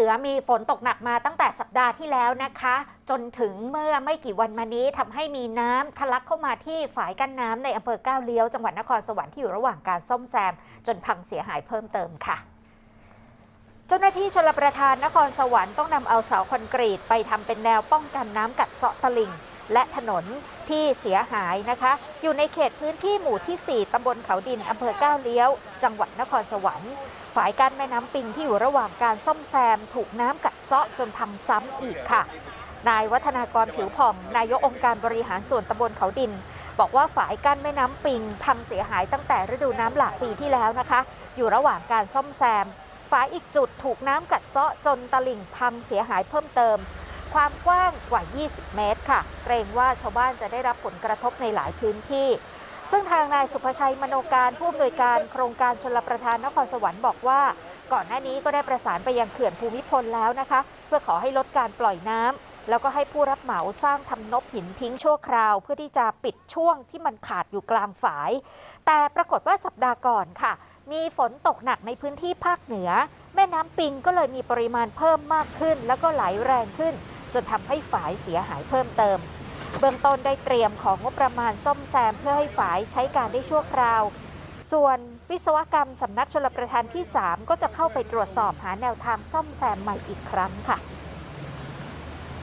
นือมีฝนตกหนักมาตั้งแต่สัปดาห์ที่แล้วนะคะ จนถึงเมื่อไม่กี่วันมานี้ทำให้มีน้ำทะลักเข้ามาที่ฝายกั้นน้ำในอำเภอก้าวเลี้ยวจังหวัดนครสวรรค์ที่อยู่ระหว่างการซ่อมแซม จนพังเสียหายเพิ่มเติมค่ะเจ้าหน้าที่ชลประทานนครสวรรค์ต้องนำเอาเสาคอนกรีตไปทำเป็นแนวป้องกันน้ำกัดเซาะตลิ่ง และถนนที่เสียหายนะคะ อยู่ในเขตพื้นที่หมู่ที่ 4 ตำบลเขาดินอำเภอก้าวเลี้ยว จังหวัดนครสวรรค์ฝายกั้นแม่น้ำปิงที่อยู่ระหว่างการซ่อมแซม ถูกน้ำกัดเซาะจนพังซ้ำอีกค่ะ นายวัฒนากรผิวผ่อง นายกองค์การบริหารส่วนตำบลเขาดิน บอกว่าฝายกั้นแม่น้ำปิง พังเสียหายตั้งแต่ฤดูน้ำหลากปีที่แล้วนะคะ อยู่ระหว่างการซ่อมแซมฝายอีกจุดถูกน้ำกัดเซาะจนตลิ่งพังเสียหายเพิ่มเติม ความกว้างกว่า 20 เมตรค่ะ เกรงว่าชาวบ้านจะได้รับผลกระทบในหลายพื้นที่ ซึ่งทางนายสุภชัยมโนการผู้อำนวยการโครงการชลประทานนครสวรรค์บอกว่า ก่อนหน้านี้ก็ได้ประสานไปยังเขื่อนภูมิพลแล้วนะคะ เพื่อขอให้ลดการปล่อยน้ำแล้วก็ให้ผู้รับเหมาสร้างทำนบหินทิ้งชั่วคราว เพื่อที่จะปิดช่วงที่มันขาดอยู่กลางฝาย แต่ปรากฏว่าสัปดาห์ก่อนค่ะ มีฝนตกหนักในพื้นที่ภาคเหนือ แม่น้ำปิงก็เลยมีปริมาณเพิ่มมากขึ้น แล้วก็ไหลแรงขึ้น จนทำให้ฝายเสียหายเพิ่มเติม เบื้องต้นได้เตรียมของงบประมาณซ่อมแซมเพื่อให้ฝายใช้การได้ชั่วคราว ส่วนวิศวกรรมสำนักชลประทานที่ 3 ก็จะเข้าไปตรวจสอบหาแนวทางซ่อมแซมใหม่อีกครั้งค่ะ